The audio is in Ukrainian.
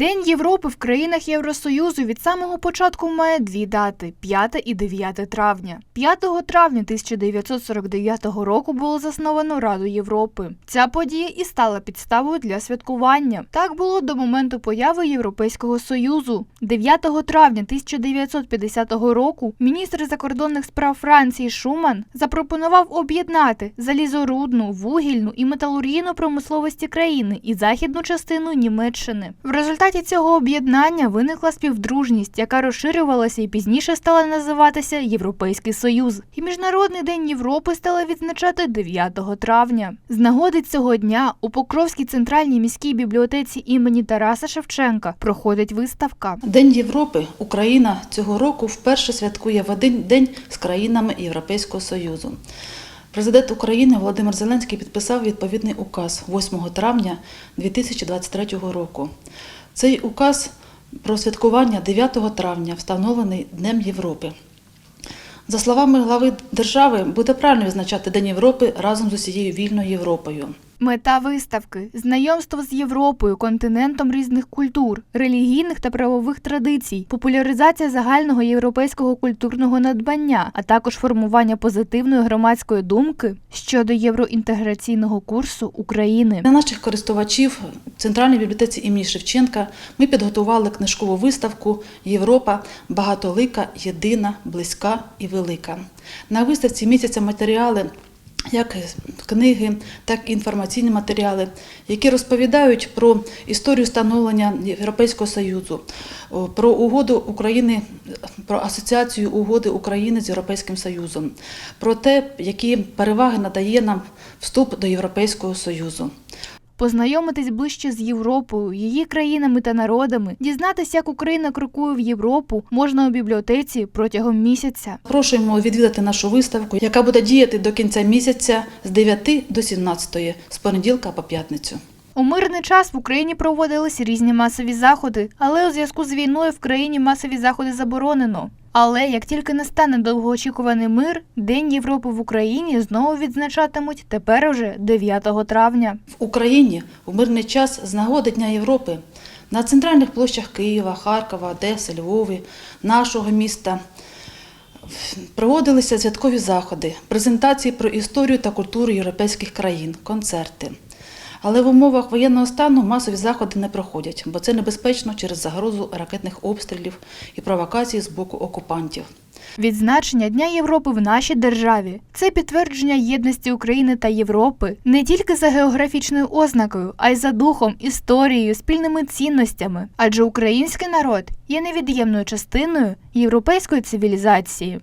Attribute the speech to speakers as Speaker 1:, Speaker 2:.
Speaker 1: День Європи в країнах Євросоюзу від самого початку має дві дати 5 і 9 травня. 5 травня 1949 року було засновано Раду Європи. Ця подія і стала підставою для святкування. Так було до моменту появи Європейського Союзу. 9 травня 1950 року міністр закордонних справ Франції Шуман запропонував об'єднати залізорудну, вугільну і металургійну промисловості країни і західну частину Німеччини. В результаті цього об'єднання виникла співдружність, яка розширювалася і пізніше стала називатися Європейський Союз. І Міжнародний день Європи стали відзначати 9 травня. З нагоди цього дня у Покровській центральній міській бібліотеці імені Тараса Шевченка проходить виставка.
Speaker 2: День Європи Україна цього року вперше святкує в один день з країнами Європейського Союзу. Президент України Володимир Зеленський підписав відповідний указ 8 травня 2023 року. Цей указ про святкування 9 травня встановлений Днем Європи. За словами глави держави, буде правильно відзначати День Європи разом з усією вільною Європою.
Speaker 1: Мета виставки знайомство з Європою, континентом різних культур, релігійних та правових традицій, популяризація загального європейського культурного надбання, а також формування позитивної громадської думки щодо євроінтеграційного курсу України.
Speaker 2: Для наших користувачів в Центральній бібліотеці імені Шевченка ми підготували книжкову виставку Європа багатолика, єдина, близька і велика. На виставці містяться матеріали. Як книги, так і інформаційні матеріали, які розповідають про історію становлення Європейського Союзу, про угоду України, про асоціацію угоди України з Європейським Союзом, про те, які переваги надає нам вступ до Європейського Союзу.
Speaker 1: Познайомитись ближче з Європою, її країнами та народами, дізнатися, як Україна крокує в Європу, можна у бібліотеці протягом місяця.
Speaker 2: Прошуємо відвідати нашу виставку, яка буде діяти до кінця місяця з 9 до 17, з понеділка по п'ятницю.
Speaker 1: У мирний час в Україні проводились різні масові заходи, але у зв'язку з війною в країні масові заходи заборонено. Але як тільки настане довгоочікуваний мир, День Європи в Україні знову відзначатимуть тепер уже 9 травня.
Speaker 2: В Україні у мирний час з нагоди Дня Європи на центральних площах Києва, Харкова, Одеси, Львові, нашого міста проводилися святкові заходи, презентації про історію та культуру європейських країн, концерти. Але в умовах воєнного стану масові заходи не проходять, бо це небезпечно через загрозу ракетних обстрілів і провокацій з боку окупантів.
Speaker 1: Відзначення Дня Європи в нашій державі це підтвердження єдності України та Європи не тільки за географічною ознакою, а й за духом, історією, спільними цінностями. Адже український народ є невід'ємною частиною європейської цивілізації.